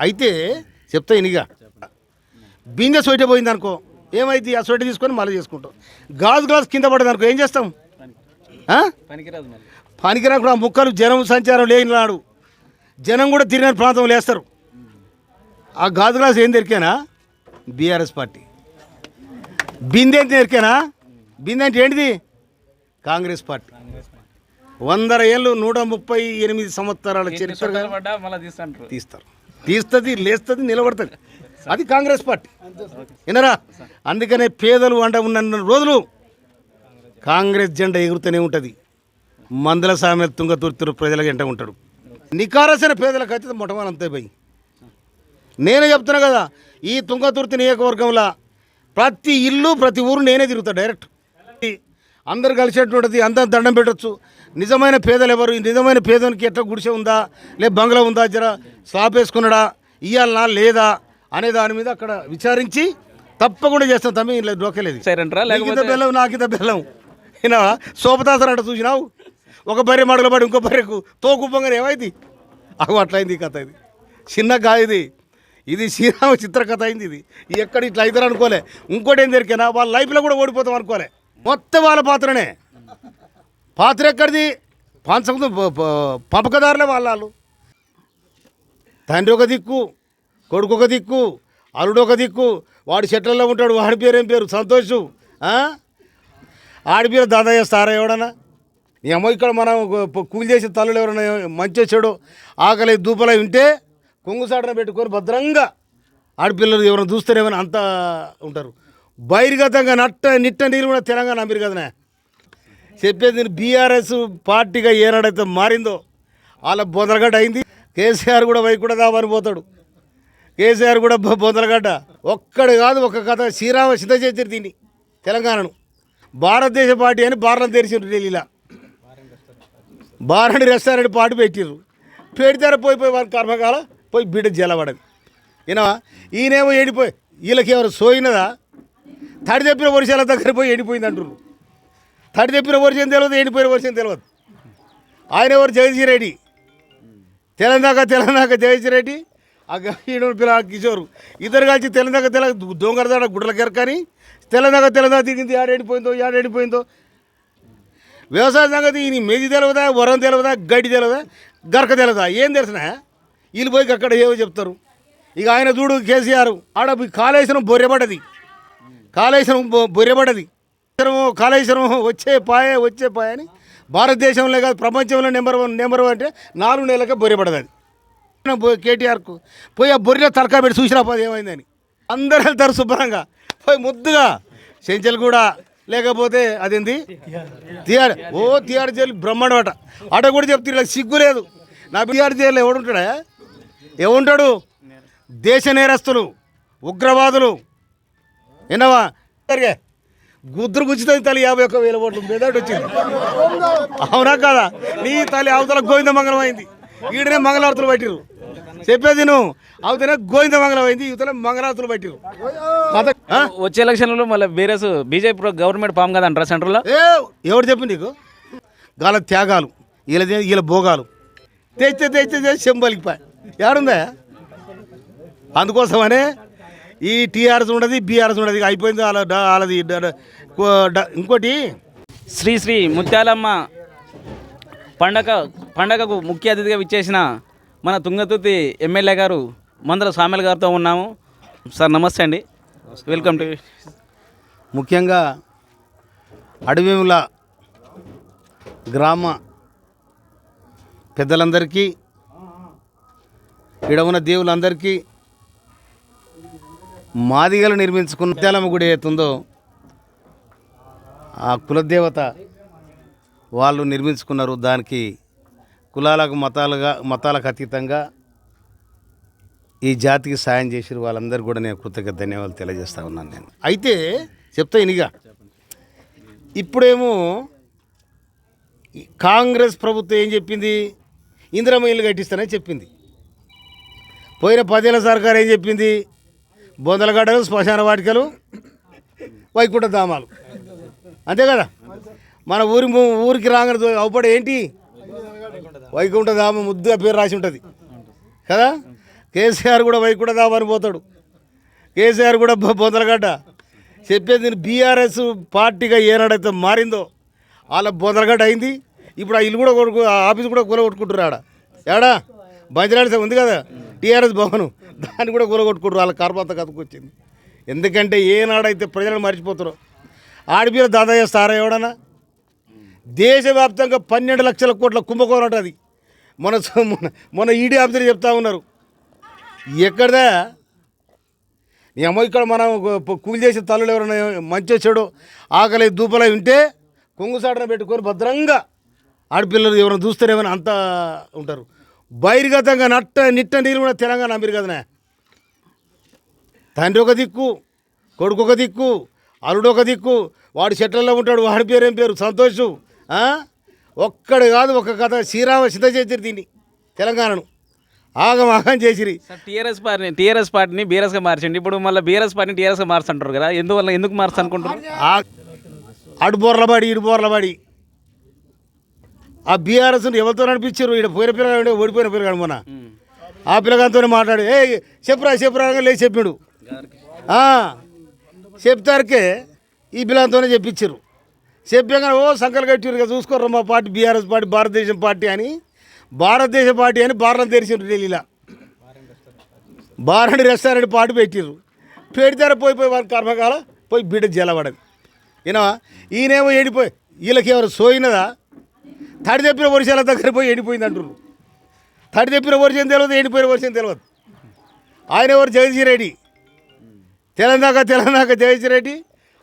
అయితే చెప్తా ఇనిగా. బిందె సొయిట పోయింది అనుకో. ఏమైంది? ఆ సొయిట తీసుకొని మళ్ళీ చేసుకుంటాం. గాజు గ్లాస్ కింద పడదు అనుకో ఏం చేస్తాం? ఆ? పనికిరాదు మళ్ళీ పనికిరా కూడా ముక్కలు జనం సంచారం లేని నాడు జనం కూడా తిరిగిన ప్రాంతం లేస్తారు. ఆ గాజు గ్లాస్ ఏం దొరికానా? BRS party. బిందె ఎంత దొరికానా? బిందె అంటే ఏంటిది? కాంగ్రెస్ పార్టీ. వందర ఏళ్ళు నూట ముప్పై ఎనిమిది సంవత్సరాల చరిత్ర తీస్తారు. తీస్తుంది లేస్తుంది నిలబడుతుంది. అది కాంగ్రెస్ పార్టీ. వినరా? అందుకనే పేదలు అంట ఉన్న రోజులు కాంగ్రెస్ జెండా ఎగురుతూనే ఉంటుంది. మందుల సామెత తుంగతుర్తురు ప్రజల వెంట ఉంటాడు నికారసిన పేదలకు అయితే మొట్టమొదటి అంతే పోయి నేనే చెప్తున్నా కదా ఈ తుంగతుర్తి నియోజకవర్గంలో ప్రతి ఇల్లు ప్రతి ఊరు నేనే తిరుగుతా డైరెక్ట్. అందరు కలిసేటువంటిది అందరు దండం పెట్టొచ్చు. నిజమైన పేదలు ఎవరు? ఈ నిజమైన పేదనికి ఎట్లా గుడిసె ఉందా? లే బంగ్లా ఉందా జర? స్లాప్ వేసుకున్నాడా ఇయ్యాలనా? లేదా? అనే దాని మీద అక్కడ విచారించి తప్పకుండా చేస్తాం తమ్మి ఇలా డోకలేదు నీకింత లేకపోతే బెల్లం నాకింత బెల్లం. విన్నావా? సోపదాసరంట చూసినావు? ఒక బర్రె మడుగులో పడి ఇంకో బర్రెకు తోకుప్పంగానే ఏమైంది? అవు అట్లయింది ఈ కథ ఇది. చిన్న గా ఇది. ఇది శ్రీరామ చిత్ర కథ అయింది ఇది. ఇది ఎక్కడ ఇట్లా అవుతారు అనుకోలే ఇంకోటి ఏం దొరికినా వాళ్ళ లైఫ్లో కూడా ఓడిపోతాం అనుకోలే. మొత్తం వాళ్ళ పాత్రనే. పాత్ర ఎక్కడిది? పంచకు పంపకదారులే వాళ్ళు తండ్రి ఒక దిక్కు కొడుకు ఒక దిక్కు అల్లుడు ఒక దిక్కు వాడి చెట్లలో ఉంటాడు వాడి పేరు ఏం పేరు? సంతోషు. ఆడి పేరు దాదా సారా ఎవడన్నా? నీ అమ్మ ఇక్కడ మనం కూలి చేసే తల్లులు ఎవరైనా మంచి వచ్చాడు? ఆకలి దూపలై ఉంటే కొంగుసాటన పెట్టుకొని భద్రంగా ఆడపిల్లలు ఎవరైనా చూస్తేనేమైనా అంతా ఉంటారు. బహిర్గతంగా నట్ట నిట్ట నీరు కూడా తెలంగాణ అమీరు కదనే. చెప్పేది బీఆర్ఎస్ పార్టీగా ఏనాడైతే మారిందో వాళ్ళ బొందరగడ్డ అయింది. కేసీఆర్ కూడా వైకుండా దామని పోతాడు. కేసీఆర్ కూడా బొందరగడ్డ ఒక్కడు కాదు ఒక కథ శ్రీరామ సిద్ధ తిని దీన్ని తెలంగాణను. భారతదేశ పార్టీ అని భారతం తెరిచిండ్రు ఢిల్లీలో. బారణి రెస్టారెంట్ పాటు పెట్టిర్రు. పెడితే పోయి పోయి వారి కర్మకాలం పోయి బిడ్డ జలబడదు. ఈయన ఈయనేమో ఏడిపోయి వీళ్ళకి ఎవరు సోయినదా? తడి తెప్పిన వర్షాల దగ్గర పోయి ఎండిపోయింది అంటున్నారు తడి తెప్పిన వర్షం తెలియదు ఎండిపోయిన వర్షం తెలియదు. ఆయన ఎవరు? జగదీశ్ రెడ్డి. తెలంగాణ తెలంగాణ జగదీశ్ రెడ్డి ఆ ఈడు పిల్ల కిషోర్. ఇద్దరు కలిసి తెలంగాణ తెల దొంగరదాడ గుడ్ల కెరకని తెలంగాణ తెలంగాణ దిగింది ఆడేడిపోయిందో ఆడేడిపోయిందో వ్యవసాయ సంగతి ఈయన మెది తెలవదా వరం తెలవదా గడ్డి తెలియదా గరక తెలవదా? ఏం తెలిసిన? వీళ్ళు పోయి అక్కడ ఏవో చెప్తారు. ఇక ఆయన చూడు కేసీఆర్ ఆడ పోయి కాళేశ్వరం బొర్రెపడ్డది కాళేశ్వరం బొ- కాళేశ్వరం వచ్చే పాయే వచ్చే పాయ అని భారతదేశంలో కాదు ప్రపంచంలో నెంబర్ వన్ నెంబర్ వన్ అంటే నాలుగు నెలలకే బొర్రెపడ్డది అది కేటీఆర్కు పోయి ఆ బొర్రెలో తలకా పెట్టి చూసినా పోదు ఏమైందని. అందరూ వెళ్తారు శుభ్రంగా పోయి ముద్దుగా చెంచల్ కూడా లేకపోతే అదేంది? తియార్ ఓ తియార్ జైలు బ్రహ్మాండం అట. అట కూడా చెప్తారు ఇలా సిగ్గు లేదు. నా తియార్ జైలు ఎవడుంటాడా? ఏముంటాడు దేశ నేరస్తులు ఉగ్రవాదులు విన్నావా? సరిగా. గుద్దురు గుచ్చుతుంది తల్లి యాభై ఒక్క వేల ఓట్లు మెదడు వచ్చింది. అవునా కదా? నీ తల్లి అవతల గోవింద మంగళం అయింది. ఈడనే మంగళారతులు పట్టిరు చెప్పేది నువ్వు అవతలే గోవింద మంగళం అయింది ఇవతల మంగళారతులు పట్టిరు? వచ్చే ఎలక్షన్లలో మళ్ళీ బీఆర్ఎస్ బీజేపీ గవర్నమెంట్ ఫామ్ కదంటారా సెంటర్లో ఏ ఎవరు చెప్పి నీకు? గాల త్యాగాలు వీళ్ళ వీళ్ళ భోగాలు. తెచ్చే తెచ్చే తెచ్చి చెంబలికిపోయి ఏడుందా? అందుకోసమనే ఈ టీఆర్ఎస్ ఉండదు బీఆర్ఎస్ ఉండదు ఇక అయిపోయింది వాళ్ళ వాళ్ళది ఇంకోటి? శ్రీ శ్రీ ముత్యాలమ్మ పండగ పండగకు ముఖ్య అతిథిగా విచ్చేసిన మన తుంగతుర్తి ఎమ్మెల్యే గారు మందల సామెల గారితో ఉన్నాము. సార్ నమస్తే అండి. వెల్కమ్ టు ముఖ్యంగా అడవిముల గ్రామ పెద్దలందరికీ ఉన్న దేవులందరికీ మాదిగలు నిర్మించుకున్న ముత్యాలమ్మ గుడి ఏతుందో ఆ కులదేవత వాళ్ళు నిర్మించుకున్నారు. దానికి కులాలకు మతాలుగా మతాలకు అతీతంగా ఈ జాతికి సాయం చేసిన వాళ్ళందరూ కూడా నేను కృతజ్ఞత ధన్యవాదాలు తెలియజేస్తా ఉన్నాను నేను. అయితే చెప్తా ఇనిగా. ఇప్పుడేమో కాంగ్రెస్ ప్రభుత్వం ఏం చెప్పింది? ఇందిరమ్మ ఇల్లు కట్టిస్తానని చెప్పింది. పోయిన పదేళ్ళ సర్కారు ఏం చెప్పింది? బొందలగడ్డలు శ్మశాన వాటికలు వైకుంఠ ధామాలు. అంతే కదా? మన ఊరి ఊరికి రాగానే అవుపడ ఏంటి? వైకుంఠ ధామం ముద్దుగా పేరు రాసి ఉంటుంది. కదా? కేసీఆర్ కూడా వైకుంఠ కూడా పోతాడు. కేసీఆర్ కూడా బొందలగడ్డ చెప్పేది బీఆర్ఎస్ పార్టీగా ఏనాడైతే మారిందో వాళ్ళ బొందలగడ్డ అయింది. ఇప్పుడు ఆ ఇల్లు కూడా కొడుకు ఆ ఆఫీస్ కూడా కూర ఆడ. ఏడా? బంజరాడిసే ఉంది కదా? టీఆర్ఎస్ భవనం. దాన్ని కూడా కూలగొట్టుకుంటారు వాళ్ళ కర్మంత కథకొచ్చింది ఎందుకంటే ఏనాడైతే ప్రజలను మర్చిపోతారో ఆడపిల్ల దాదా చేస్తారా ఎవడన్నా? దేశవ్యాప్తంగా పన్నెండు లక్షల కోట్ల కుంభకోణం ఉంటుంది మన మన ఈడీ ఆఫీసర్ చెప్తా ఉన్నారు. ఎక్కడదా? నీ అమ్మ ఇక్కడ మనం కూలి చేసే తల్లులు ఎవరైనా మంచి చెడు ఆకలి దూపలై ఉంటే కొంగుసాటన పెట్టుకొని భద్రంగా ఆడపిల్లలు ఎవరైనా చూస్తారేమని అంతా ఉంటారు. బహిర్గతంగా నట్ట నిట్ట నీరు కూడా తెలంగాణ అమీరు కదనే తండ్రి ఒక దిక్కు కొడుకు ఒక దిక్కు అల్లుడు ఒక దిక్కు వాడు చెట్లలో ఉంటాడు వాడి పేరు ఏం పేరు? సంతోషు? ఒక్కడు కాదు ఒక కథ. శ్రీరామ సిద్ధ చేసిరు దీన్ని తెలంగాణను. ఆగం ఆగం చేసిరి. సార్ టీఆర్ఎస్ పార్టీ టీఆర్ఎస్ పార్టీని బీఆర్ఎస్గా మార్చండి. ఇప్పుడు మళ్ళీ బీఆర్ఎస్ పార్టీని టీఆర్ఎస్గా మార్చంటారు కదా ఎందువల్ల ఎందుకు మార్చు అనుకుంటారు ఆ ఆ బీఆర్ఎస్ ఎవరితో నడిపించారు? ఇక్కడ పోయిన పిల్లగాడు ఓడిపోయిన పిల్లగాడు మొన్న. ఆ పిల్లగానితో మాట్లాడి. ఏ చెప్పురా చెప్పురా లేచి చెప్పాడు చెప్తారకే ఈ పిల్లలతోనే చెప్పించారు. చెప్పాక ఓ సంకలు కట్టిరు ఇక చూసుకోర్రా మా పార్టీ బీఆర్ఎస్ పార్టీ భారతదేశం పార్టీ అని. భారతదేశ పార్టీ అని బార్లను తెరిచిండ్రు ఢిల్లీలో. బార్ అండ్ రెస్టారెంట్ పాటు పెట్టిర్రు. పెడితే పోయి పోయి వాళ్ళ కర్మకాల పోయి బిడ్డ జలబడది. ఈయనవా ఈయనేమో ఏడిపోయి వీళ్ళకి ఎవరు సోయినదా? తడి తెప్పిన వర్షాల దగ్గర పోయి ఎండిపోయింది అంటున్నారు తడి తెప్పిన వర్షం తెలియదు ఎండిపోయిన వర్షం తెలియదు. ఆయన ఎవరు? జగదీశ్ రెడ్డి. తెలంగాణ తెలంగాణ జగదీశ్ రెడ్డి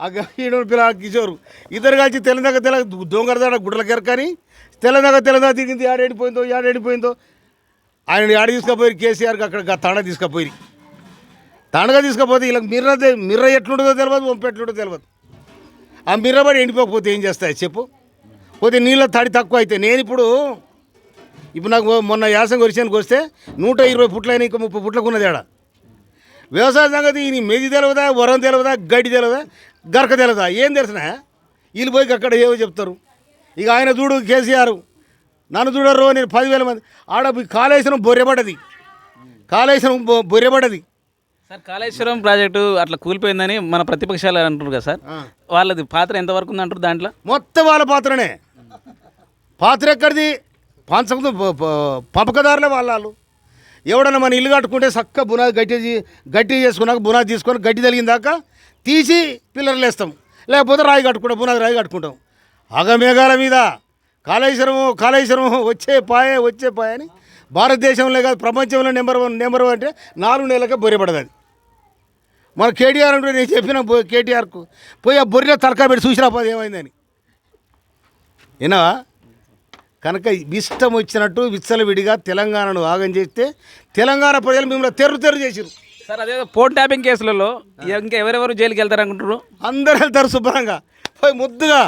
ఆ ఈడు పిల్ల కిషోర్. ఇద్దరు కలిసి తెలంగాణ తెల దొంగరదాడ గుడ్డల కెరకని తెలంగాణ తెలంగాణ దిగింది ఆడేడిపోయిందో ఆడేడిపోయిందో ఆయన ఆడ తీసుకుపోయి కేసీఆర్కి అక్కడ తండ తీసుకుపోయి తండగా తీసుకుపోతే ఇలా మిర్ర మిర్ర ఎట్లుంటుందో తెలియదు వంపు ఎట్లుంటుందో తెలియదు ఆ మిర్ర పడి ఎండిపోకపోతే ఏం చేస్తాయి? చెప్పు. పోతే నీళ్ళ తడి తక్కువ అయితే. నేను ఇప్పుడు ఇప్పుడు నాకు మొన్న యాసం వరిసానికి వస్తే నూట ఇరవై ఫుట్లు అయినా ఇంకా ముప్పై ఫుట్లకు ఉన్నది ఆడ. వ్యవసాయ సంగతి ఈ మెది తెలియదా వరం తెలియదా గడ్డి తెలియదా గరక తెలియదా ఏం తెలిసిన? వీళ్ళు పోయి అక్కడ ఏవో చెప్తారు. ఇక ఆయన చూడు కేసీఆర్. నన్ను చూడరు నేను పదివేల మంది. ఆడ కాళేశ్వరం బొర్రెపడ్డది కాళేశ్వరం బొ- బొర్రెపడ్డది సార్ కాళేశ్వరం ప్రాజెక్టు అట్లా కూలిపోయిందని మన ప్రతిపక్షాలు అంటారు కదా సార్. వాళ్ళది పాత్ర ఎంతవరకు ఉంది అంటారు దాంట్లో? మొత్తం వాళ్ళ పాత్రనే. పాత్ర ఎక్కడిది? పంచకు పంపకదారులే వాళ్ళు ఎవడన్నా మన ఇల్లు కట్టుకుంటే చక్క బునాది గట్టి గట్టి చేసుకున్నాక బునాది తీసుకొని గడ్డి తగిలిందాక తీసి పిల్లర్లు వేస్తాం లేకపోతే రాయి కట్టుకుంటాం బునాది రాయి కట్టుకుంటాం. అగమేఘాల మీద కాళేశ్వరం కాళేశ్వరం వచ్చే పాయే వచ్చే పాయ అని భారతదేశంలో కాదు ప్రపంచంలో నెంబర్ వన్ నెంబర్ వన్ అంటే నాలుగు నెలలకే బొర్రెపడదు అది. మన కేటీఆర్ అంటే నేను చెప్పిన కేటీఆర్కు పోయి ఆ బొర్రె తలకా పెట్టి చూసినా పోదు ఏమైందని. ఏనా కనుక ఇష్టం వచ్చినట్టు విచ్చలవిడిగా తెలంగాణను ఆగం చేస్తే తెలంగాణ ప్రజలు మిమ్మల్ని తెర్రు తెర్రు చేసిరు సార్ అదే ఫోన్ ట్యాపింగ్ కేసులలో ఇంకా ఎవరెవరు జైలుకి వెళ్తారు అనుకుంటారు అందరూ వెళ్తారు శుభ్రంగా. పోయి ముద్దుగా.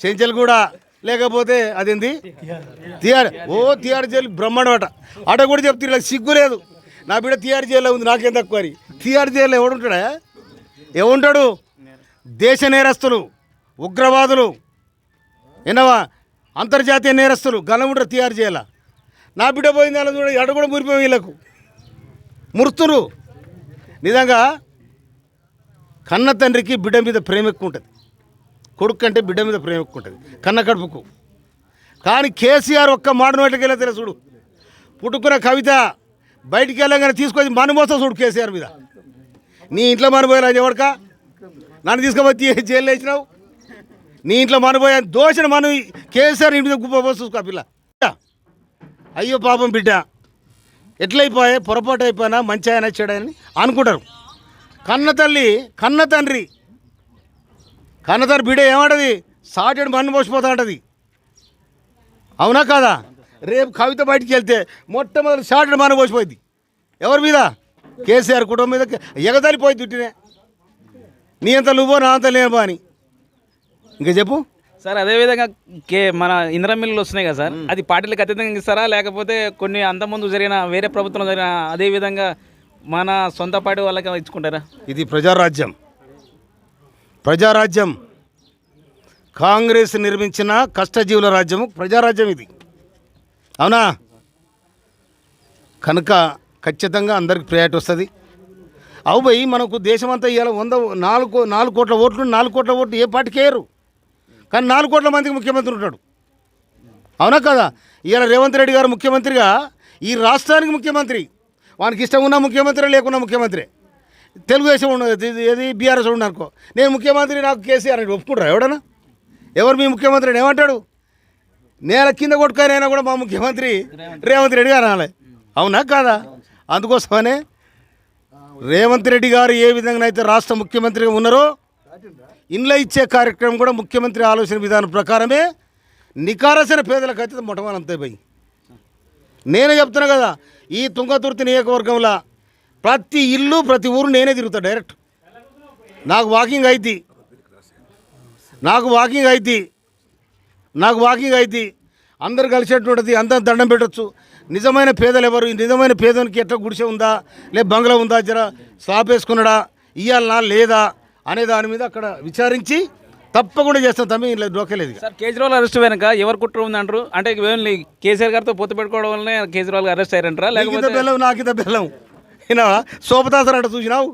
చెంచల్ కూడా లేకపోతే అదేంది? తిహార్ ఓ తిహార్ జైలు బ్రహ్మాండం అట. అట కూడా చెప్తే ఇలా సిగ్గు లేదు. నా బిడ్డ తిహార్ జైల్లో ఉంది నాకేం తక్కువ అని తిహార్ జైల్లో ఎవడుంటాడా? ఎవడుంటాడు? దేశ నేరస్తులు ఉగ్రవాదులు. వినవా అంతర్జాతీయ నేరస్తులు గలముంటారు తయారు చేయాల? నా బిడ్డ పోయింది అలా చూడ ఎడ కూడా మురిపోయి వీళ్ళకు. మృతులు. నిజంగా కన్న తండ్రికి బిడ్డ మీద ప్రేమ ఎక్కువ ఉంటుంది. కొడుకు కంటే బిడ్డ మీద ప్రేమ ఎక్కువ ఉంటుంది. కన్న కడుపుకు. కానీ కేసీఆర్ ఒక్క మాట నోట్లకి వెళ్ళే తెలుసు చూడు. పుట్టుకున్న కవిత బయటికి వెళ్ళగానే తీసుకొచ్చి మనుమోసం చూడు కేసీఆర్ మీద. నీ ఇంట్లో మనుపోయారా ఎవడక నన్ను తీసుకుపోయి జైలు వేసినావు? నీ ఇంట్లో మనపోయా దోషణ మనం కేసీఆర్ ఇంటి మీద గుప్ప పిల్ల. అయ్యో పాపం బిడ్డ. ఎట్లయిపోయా పొరపాటు అయిపోయినా మంచి ఆయన చెడని అనుకుంటారు. కన్న తల్లి కన్న తండ్రి. కన్న తండ్రి బిడ్డ ఏమంటది? సాటెడ్ మన్ను పోసిపోతా ఉంటుంది అవునా కాదా? రేపు కవిత బయటికి వెళ్తే మొట్టమొదటి షార్ట్ మన పోసిపోయింది. ఎవరి మీద? కేసీఆర్ కుటుంబం మీద. ఎగదలిపోయి దుట్టినే. నీ అంత నువ్వో నా అంత లేనబా అని. ఇంకా చెప్పు. సార్ అదేవిధంగా కే మన ఇందిరా మిల్లులు వస్తున్నాయి కదా సార్ అది పార్టీలకు అతీతంగా ఇస్తారా లేకపోతే కొన్ని అంతకుముందు జరిగిన వేరే ప్రభుత్వం జరిగిన అదే విధంగా మన సొంత పార్టీ వాళ్ళకి ఇచ్చుకుంటారా? ఇది ప్రజారాజ్యం. ప్రజారాజ్యం. కాంగ్రెస్ నిర్మించిన కష్టజీవుల రాజ్యం ప్రజారాజ్యం ఇది. అవునా? కనుక ఖచ్చితంగా అందరికి ప్రయారిటీ వస్తుంది. అవు పోయి మనకు దేశమంతా ఇవాళ వంద నాలుగు నాలుగు కోట్ల ఓట్లు నాలుగు కోట్ల ఓట్లు ఏ పార్టీకి వేయరు కానీ నాలుగు కోట్ల మందికి ముఖ్యమంత్రి ఉంటాడు. అవునా కదా? ఇవాళ రేవంత్ రెడ్డి గారు ముఖ్యమంత్రిగా ఈ రాష్ట్రానికి ముఖ్యమంత్రి. వానికి ఇష్టం ఉన్న ముఖ్యమంత్రి లేకున్నా ముఖ్యమంత్రి. తెలుగుదేశం ఉండదు ఏది బీఆర్ఎస్ ఉండనుకో నేను ముఖ్యమంత్రి నాకు కేసీఆర్ అని ఒప్పుకుంటారా ఎవడన్నా? ఎవరు మీ ముఖ్యమంత్రి ఏమంటాడు? నేల కింద కొట్టుకారైనా కూడా మా ముఖ్యమంత్రి రేవంత్ రెడ్డి గారు అనాలి అవునా కాదా? అందుకోసమనే రేవంత్ రెడ్డి గారు ఏ విధంగా అయితే రాష్ట్ర ముఖ్యమంత్రిగా ఉన్నారో ఇండ్ల ఇచ్చే కార్యక్రమం కూడా ముఖ్యమంత్రి ఆలోచన విధానం ప్రకారమే నికారసిన పేదలకు అయితే మొట్టమొదటి అంతే పోయి నేనే చెప్తున్నా కదా ఈ తుంగతుర్తి నియోజకవర్గంలో ప్రతి ఇల్లు ప్రతి ఊరు నేనే తిరుగుతా డైరెక్ట్. నాకు వాకింగ్ అయితే నాకు వాకింగ్ అయితే నాకు వాకింగ్ అయితే అందరు కలిసేటువంటిది అందరం దండం పెట్టొచ్చు. నిజమైన పేదలు ఎవరు? నిజమైన పేదనికి ఎట్లా గుడిసె ఉందా? లే బంగ్లా ఉందా జర? స్లాబ్ వేసుకున్నాడా ఇయ్యాలనా? లేదా? అనే దాని మీద అక్కడ విచారించి తప్పకుండా చేస్తాం తమ్మి ఇలా డోకలేదు. సార్ కేజ్రీవాల్ అరెస్ట్ వెనక ఎవరు కుట్ర ఉందంటారు? అంటే ఓన్లీ కేసీఆర్ గారితో పొత్తు పెట్టుకోవడం వల్లనే కేజ్రీవాల్ అరెస్ట్ అయ్యారంటారా? లేకపోతే బెల్లం నాకింత బెల్లం. విన్నావా? సోపదాసర్ అంట చూసినావు?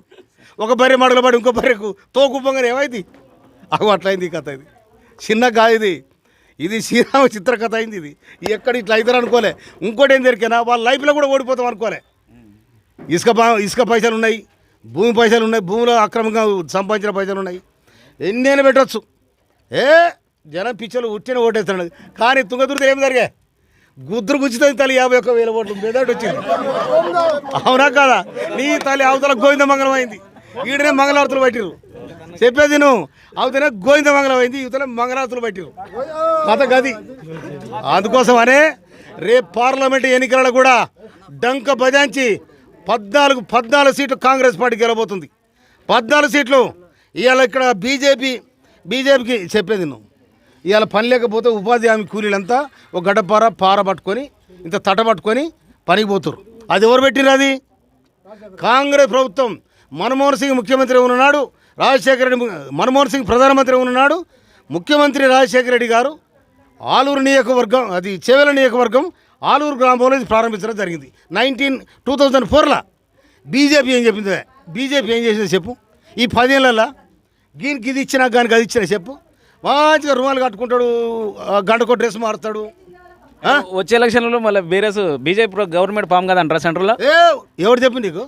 ఒక బర్రె మడలు పడి ఇంకో బర్రెకు తోకుప్పంగా ఏమైంది? అగో అట్లయింది ఈ కథ ఇది. చిన్న గా ఇది. ఇది శ్రీరామ చిత్ర కథ అయింది ఇది. ఎక్కడ ఇట్లా అవుతారు అనుకోలే. ఇంకోటి ఏం దొరికినా వాళ్ళ లైఫ్లో కూడా ఓడిపోతాం అనుకోలే. ఇసుక ఇసుక పైసలు ఉన్నాయి. భూమి పైసలు ఉన్నాయి భూమిలో అక్రమంగా సంపాదించిన పైసలు ఉన్నాయి. ఎన్నైనా పెట్టవచ్చు ఏ? జనం పిచ్చలు ఉట్టిన ఓటేస్తున్నాడు కానీ తుంగతుర్తి ఏం జరిగా? గుద్దురు గుచ్చుతుంది తల్లి యాభై ఒక్క వేల ఓట్లు. మెదడు వచ్చింది. అవునా కాదా? నీ తల్లి అవతల గోవింద మంగళం అయింది. ఈడనే మంగళారతులు పట్టిరు చెప్పేది నువ్వు. అవతల గోవింద మంగళం అయింది ఇవతల మంగళారతులు పట్టిరు కథ గది. అందుకోసమనే రేపు పార్లమెంట్ ఎన్నికలలో కూడా డంక బజాంచి పద్నాలుగు పద్నాలుగు సీట్లు కాంగ్రెస్ పార్టీ గెలబోతుంది పద్నాలుగు సీట్లు ఇవాళ ఇక్కడ బీజేపీ బీజేపీకి చెప్పేది నువ్వు ఇవాళ పని లేకపోతే ఉపాధి హామీ కూలీలంతా ఒక గడ్డపార పార పట్టుకొని ఇంత తట పట్టుకొని పనికి పోతురు అది ఎవరు పెట్టినది అది? కాంగ్రెస్ ప్రభుత్వం. మన్మోహన్ సింగ్ ముఖ్యమంత్రి ఉన్నాడు రాజశేఖర రెడ్డి మన్మోహన్ సింగ్ ప్రధానమంత్రి ఉన్నాడు ముఖ్యమంత్రి రాజశేఖర రెడ్డి గారు ఆలూరు నియోజకవర్గం అది చేవెల నియోజకవర్గం ఆలూరు గ్రామంలో ఇది ప్రారంభించడం జరిగింది. నైన్టీన్ టూ థౌజండ్ ఫోర్లో బీజేపీ ఏం చెప్పింది? బీజేపీ ఏం చేసింది చెప్పు. ఈ పదేళ్ళల్లో దీనికి ఇది ఇచ్చినా దానికి అది ఇచ్చినా చెప్పు. మంచిగా రుమాలు కట్టుకుంటాడు గంటకో డ్రెస్ మారుతాడు? వచ్చే ఎలక్షన్లలో మళ్ళీ వేరే బీజేపీ గవర్నమెంట్ ఫామ్ కదా అంటారా సెంటర్లో ఏ ఎవరు చెప్పు నీకు?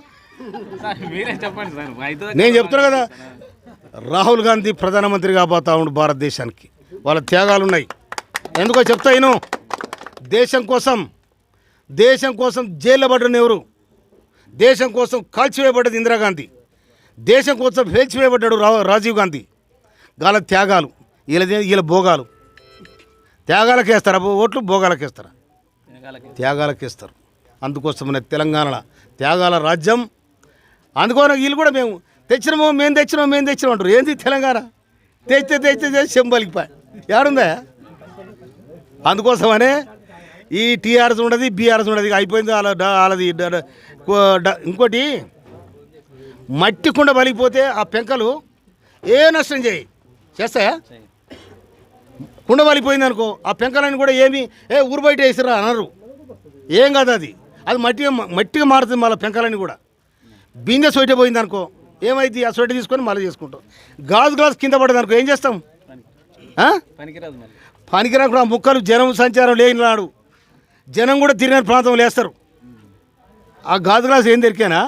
మీరే చెప్పండి సార్. నేను చెప్తున్నా కదా రాహుల్ గాంధీ ప్రధానమంత్రి కాబోతా ఉండు భారతదేశానికి. వాళ్ళ త్యాగాలు ఉన్నాయి ఎందుకో చెప్తా ఇను దేశం కోసం దేశం కోసం జైల్లో పడ్డను ఎవరు? దేశం కోసం కాల్చివేయబడ్డది ఇందిరాగాంధీ దేశం కోసం వేల్చివేయబడ్డాడు రా రాజీవ్ గాంధీ. గాల త్యాగాలు వీళ్ళ వీళ్ళ భోగాలు. త్యాగాలకు వేస్తారా ఓట్లు భోగాలకు వేస్తారా త్యాగాలకు ఇస్తారు అందుకోసమనే తెలంగాణలో త్యాగాల రాజ్యం. అందుకోసం వీళ్ళు కూడా మేము తెచ్చినామో మేము తెచ్చినామో మేము తెచ్చినాం అంటారు. ఏంది తెలంగాణ? తెచ్చితే తెచ్చితే తెచ్చి చెంబలికిపోయి ఏడుందా? అందుకోసమనే ఈ టీఆర్ఎస్ ఉండదు బీఆర్ఎస్ ఉండదు. అయిపోయింది వాళ్ళ వాళ్ళది ఇంకోటి మట్టి కుండ బలిగిపోతే ఆ పెంకలు ఏ నష్టం చేయి. చేస్తాయా కుండ బలిపోయింది అనుకో ఆ పెంకలని కూడా ఏమి ఏ ఊరు బయట వేసిరా అనరు. ఏం కాదు అది. అది మట్టిగా మట్టిగా మారుతుంది మళ్ళీ పెంకలని కూడా. బిందె సొయిట పోయింది అనుకో ఏమైంది? ఆ సొయిట తీసుకొని మళ్ళీ చేసుకుంటాం. గాజు గ్లాస్ కింద పడదు అనుకో ఏం చేస్తాం? పనికిరాదు పనికిరాకుండా ఆ ముక్కలు జనం సంచారం లేని నాడు జనం కూడా తిరిగిన ప్రాంతం లేస్తారు. ఆ గాజు గ్లాస్ ఏం దొరికానా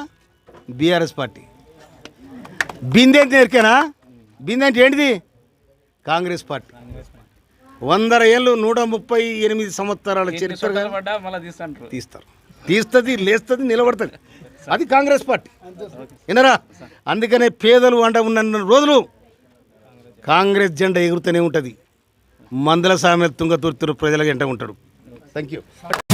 బీఆర్ఎస్ పార్టీ. బిందె దొరికానా బిందె అంటే ఏంటిది? కాంగ్రెస్ పార్టీ. వందర ఏళ్ళు నూట ముప్పై ఎనిమిది సంవత్సరాల చరిత్ర తీస్తారు. తీస్తుంది లేస్తుంది నిలబడుతుంది. అది కాంగ్రెస్ పార్టీ. వినరా అందుకనే పేదలు అంట ఉన్న రోజులు కాంగ్రెస్ జెండా ఎగురుతూనే ఉంటుంది. మందల సామెత తుంగతుర్తురు ప్రజల వెంట ఉంటాడు Thank you.